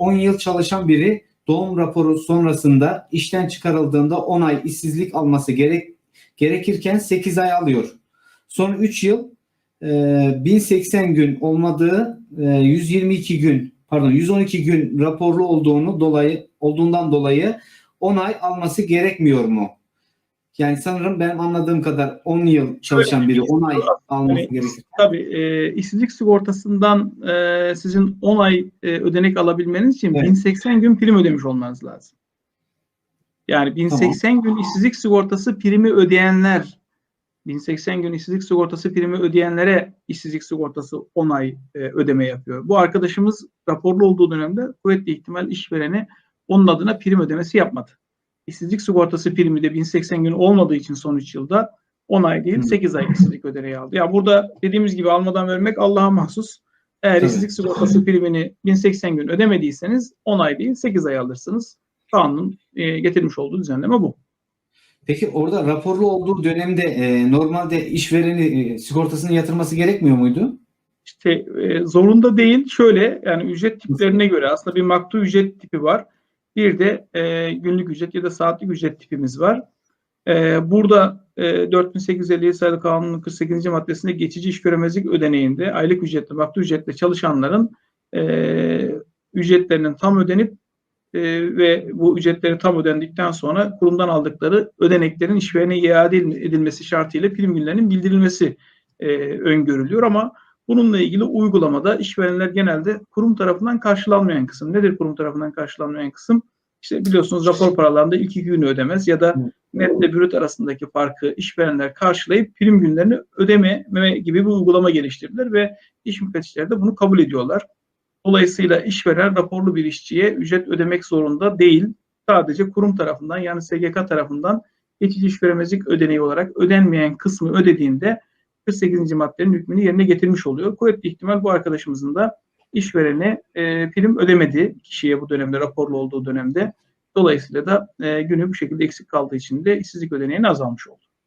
10 yıl çalışan biri doğum raporu sonrasında işten çıkarıldığında 10 ay işsizlik alması gerek gerekirken 8 ay alıyor. Son 3 yıl e, 1080 gün olmadığı e, 122 gün pardon 112 gün raporlu olduğunu dolayı olduğundan dolayı 10 ay alması gerekmiyor mu? Yani sanırım benim anladığım kadar 10 yıl çalışan biri 10 ay alması Yani- gerekir. Tabii e, işsizlik sigortasından e, sizin 10 ay e, ödenek alabilmeniz için Evet. 1080 gün prim ödemiş olmanız lazım. Yani 1080 gün işsizlik sigortası primi ödeyenler 1080 gün işsizlik sigortası primi ödeyenlere işsizlik sigortası 10 ay e, ödeme yapıyor. Bu arkadaşımız raporlu olduğu dönemde kuvvetli ihtimal işverene onun adına prim ödemesi yapmadı. İşsizlik sigortası primi de 1080 gün olmadığı için son 3 yılda 10 ay değil Hı. 8 ay işsizlik ödeneği aldı. Ya burada dediğimiz gibi almadan vermek Allah'a mahsus. Eğer Tabii. işsizlik sigortası primini 1080 gün ödemediyseniz 10 ay değil 8 ay alırsınız. Kanunun e, getirmiş olduğu düzenleme bu. Peki orada raporlu olduğu dönemde e, normalde işvereni e, sigortasını yatırması gerekmiyor muydu? İşte e, zorunda değil. Şöyle yani ücret tiplerine göre aslında bir maktu ücret tipi var. Bir de e, günlük ücret ya da saatlik ücret tipimiz var. E, burada e, 4857 sayılı kanunun 48. maddesinde geçici iş göremezlik ödeneğinde aylık ücretle, maktu ücretle çalışanların e, ücretlerinin tam ödenip e, ve bu ücretleri tam ödendikten sonra kurumdan aldıkları ödeneklerin işverene iade edilmesi şartıyla prim günlerinin bildirilmesi e, öngörülüyor ama Bununla ilgili uygulamada işverenler genelde kurum tarafından karşılanmayan kısım. Nedir kurum tarafından karşılanmayan kısım? İşte biliyorsunuz rapor paralarında ilk iki günü ödemez ya da netle brüt arasındaki farkı işverenler karşılayıp prim günlerini ödememe gibi bir uygulama geliştirdiler ve iş müfettişleri de bunu kabul ediyorlar. Dolayısıyla işveren raporlu bir işçiye ücret ödemek zorunda değil. Sadece kurum tarafından yani SGK tarafından geçici iş göremezlik ödeneği olarak ödenmeyen kısmı ödediğinde 48. maddenin hükmünü yerine getirmiş oluyor. Kuvvetli ihtimal bu arkadaşımızın da işverene e, prim ödemedi kişiye bu dönemde raporlu olduğu dönemde. Dolayısıyla da e, günü bu şekilde eksik kaldığı için de işsizlik ödeneğini azalmış oldu.